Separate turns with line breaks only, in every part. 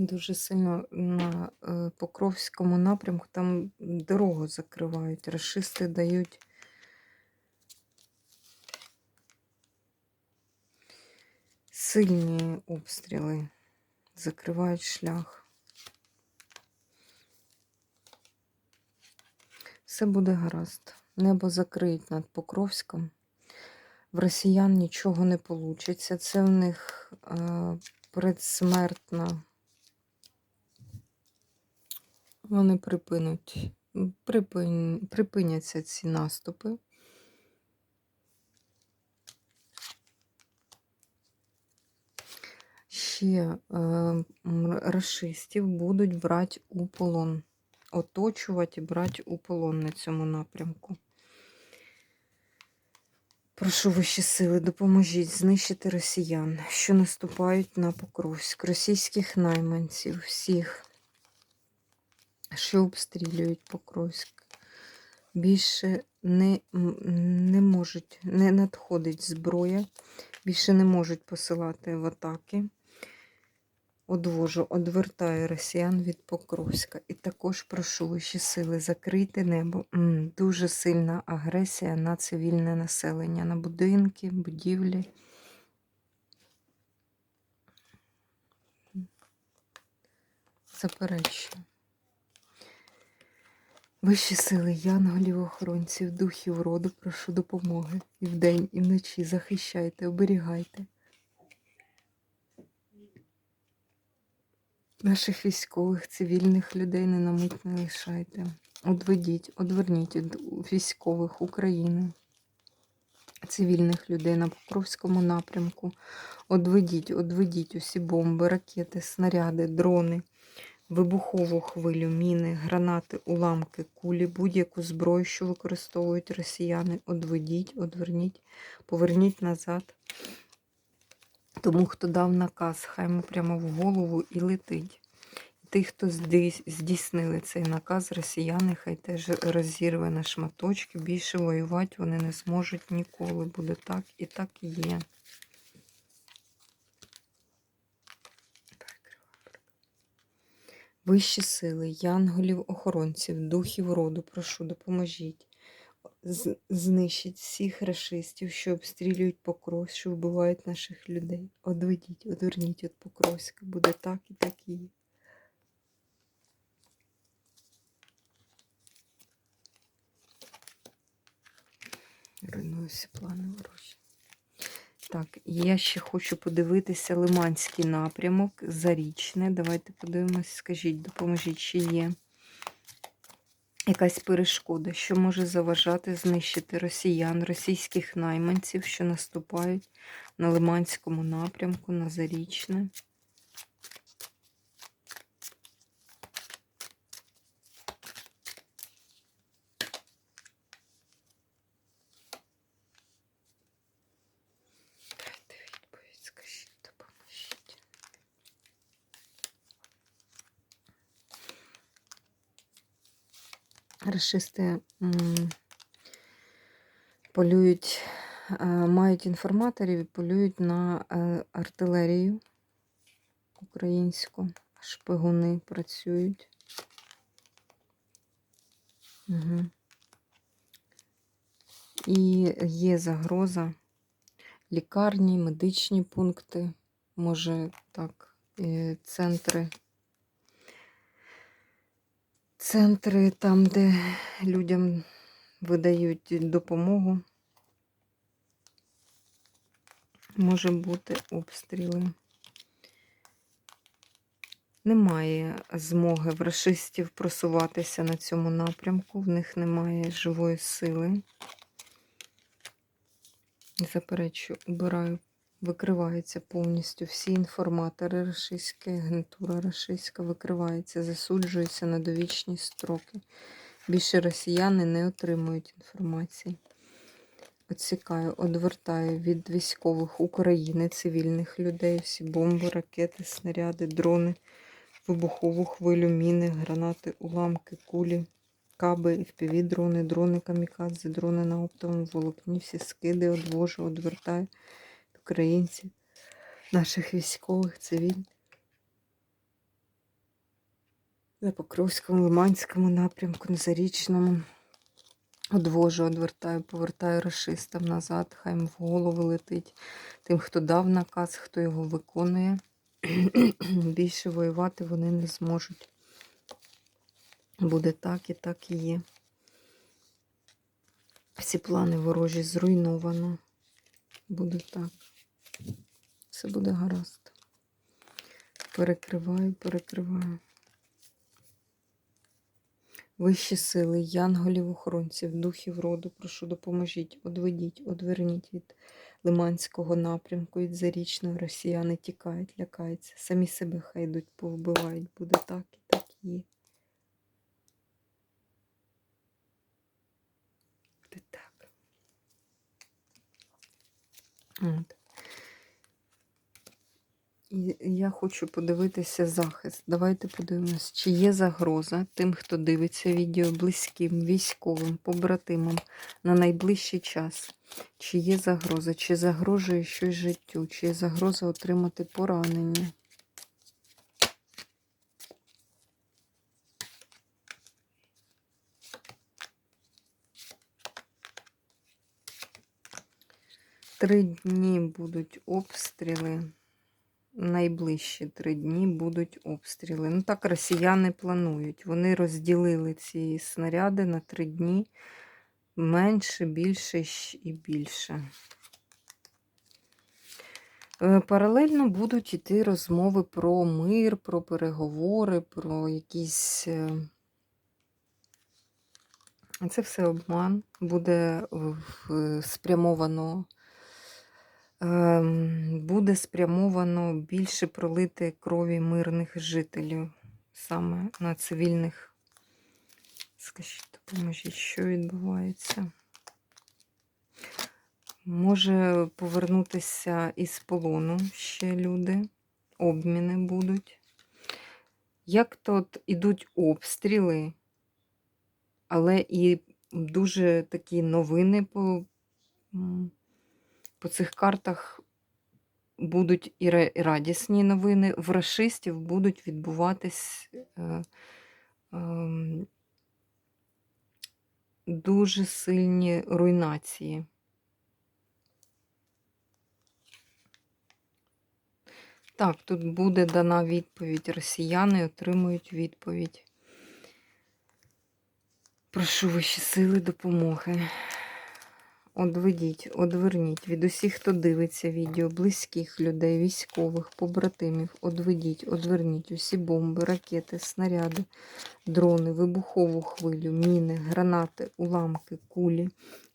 Дуже сильно на е, Покровському напрямку там дорогу закривають. Рашисти дають сильні обстріли, закривають шлях. Все буде гаразд. Небо закриють над Покровськом. В росіян нічого не вийде. Це в них е, предсмертна. Вони припинуть, припин, припиняться ці наступи. Ще е, расистів будуть брати у полон, оточувати і брати у полон на цьому напрямку. Прошу вищі сили, допоможіть знищити росіян, що наступають на Покровськ, російських найманців, всіх що обстрілюють Покровськ. Більше не не можуть, не надходить зброя, більше не можуть посилати в атаки. Одвожу, одвертаю росіян від Покровська. І також прошу вищі сили закрити небо. Дуже сильна агресія на цивільне населення, на будинки, будівлі. Заперечую. Вищі сили, янголів, охоронців, духів роду, прошу допомоги і вдень, і вночі захищайте, оберігайте. Наших військових, цивільних людей не на мить не лишайте. Одведіть, одверніть від військових України, цивільних людей на Покровському напрямку. Одведіть, одведіть усі бомби, ракети, снаряди, дрони вибухову хвилю, міни, гранати, уламки, кулі, будь-яку зброю, що використовують росіяни, одведіть, одверніть, поверніть назад. Тому, хто дав наказ, хай йому прямо в голову і летить. Тих, хто здійснили цей наказ, росіяни, хай теж розірве на шматочки. Більше воювати вони не зможуть ніколи. Буде так і так є. Вищі сили, янголів, охоронців, духів роду, прошу, допоможіть. Знищіть всіх расистів, що обстрілюють Покров, що вбивають наших людей. Одведіть, одверніть від Покровська. Буде так і так і є. Плани ворожі. Так, я ще хочу подивитися Лиманський напрямок, Зарічне. Давайте подивимось, скажіть, допоможіть, чи є якась перешкода, що може заважати знищити росіян, російських найманців, що наступають на Лиманському напрямку, на Зарічне. Рашисти полюють, мають інформаторів і полюють на е, артилерію українську. Шпигуни працюють. Угу. І є загроза лікарні, медичні пункти, може так, центри центри, там, де людям видають допомогу, може бути обстріли. Немає змоги в расистів просуватися на цьому напрямку, в них немає живої сили. Заперечу, убираю Викриваються повністю всі інформатори російські, агентура російська викривається, засуджується на довічні строки. Більше росіяни не отримують інформації. Оцікаю, одвертаю від військових України, цивільних людей, всі бомби, ракети, снаряди, дрони, вибухову хвилю, міни, гранати, уламки, кулі, каби, FPV, дрони, дрони камікадзе, дрони на оптовому волокні, всі скиди одвожу, одвертаю українців, наших військових, цивільних. На Покровському, Лиманському напрямку, на Зарічному. Одвожу, одвертаю, повертаю расистам назад, хай їм в голову летить. Тим, хто дав наказ, хто його виконує. Більше воювати вони не зможуть. Буде так і так і є. Всі плани ворожі зруйновано. Буде так. Все буде гаразд. Перекриваю, перекриваю. Вищі сили, янголів, охоронців, духів роду, прошу, допоможіть, одведіть, одверніть від Лиманського напрямку, від Зарічного росіяни тікають, лякаються. Самі себе хай йдуть, повбивають. Буде так і так є. Буде так. От. І я хочу подивитися захист. Давайте подивимось, чи є загроза тим, хто дивиться відео близьким, військовим, побратимам на найближчий час. Чи є загроза, чи загрожує щось життю, чи є загроза отримати поранення. Три дні будуть обстріли найближчі три дні будуть обстріли. Ну так росіяни планують. Вони розділили ці снаряди на три дні менше, більше і більше. Е, Паралельно будуть йти розмови про мир, про переговори, про якісь. е, Це все обман. Буде спрямовано буде спрямовано більше пролити крові мирних жителів, саме на цивільних. Скажіть, допоможіть, що відбувається? Може повернутися із полону ще люди, обміни будуть. Як тут ідуть обстріли, але і дуже такі новини по, по цих картах будуть і радісні новини. В расистів будуть відбуватись е, ем, дуже сильні руйнації. Так, тут буде дана відповідь. Росіяни отримують відповідь. Прошу вищі сили допомоги. Одведіть, одверніть від усіх, хто дивиться відео, близьких людей, військових, побратимів. Одведіть, одверніть усі бомби, ракети, снаряди, дрони, вибухову хвилю, міни, гранати, уламки, кулі,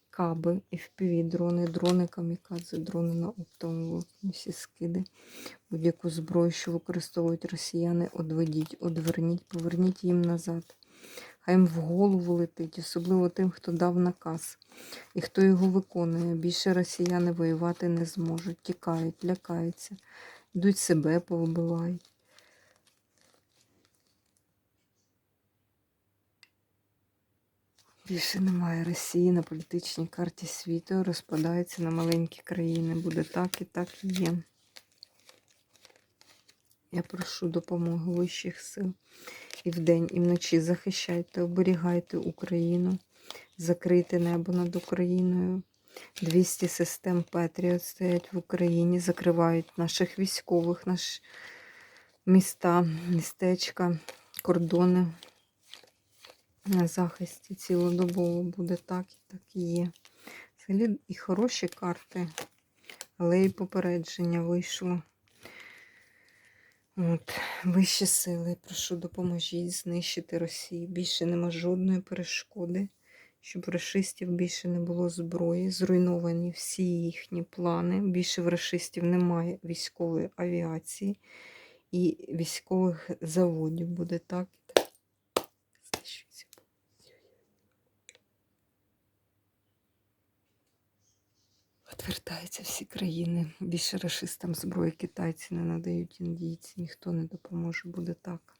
каби, FPV, дрони, дрони камікадзе, дрони на оптовому всі скиди. Будь-яку зброю, що використовують росіяни, одведіть, одверніть, поверніть їм назад. Хай їм в голову летить, особливо тим, хто дав наказ і хто його виконує. Більше росіяни воювати не зможуть, тікають, лякаються, йдуть себе повбивають. Більше немає Росії на політичній карті світу, розпадається на маленькі країни. Буде так і так і є. Я прошу допомоги вищих сил. І вдень, і вночі захищайте, оберігайте Україну, закрийте небо над Україною. 200 систем Петріот стоять в Україні, закривають наших військових, наші міста, містечка, кордони на захисті цілодобово буде так і так і є. Взагалі і хороші карти, але і попередження вийшло. От, вищі сили, прошу, допоможіть знищити Росію. Більше нема жодної перешкоди, щоб в расистів більше не було зброї, зруйновані всі їхні плани. Більше в расистів немає військової авіації і військових заводів буде так. Відвертаються всі країни. Більше расистам зброї китайці не надають індійці, ніхто не допоможе, буде так.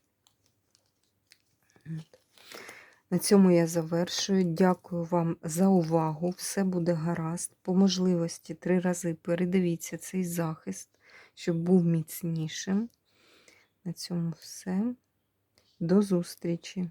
На цьому я завершую. Дякую вам за увагу. Все буде гаразд. По можливості три рази передивіться цей захист, щоб був міцнішим. На цьому все. До зустрічі!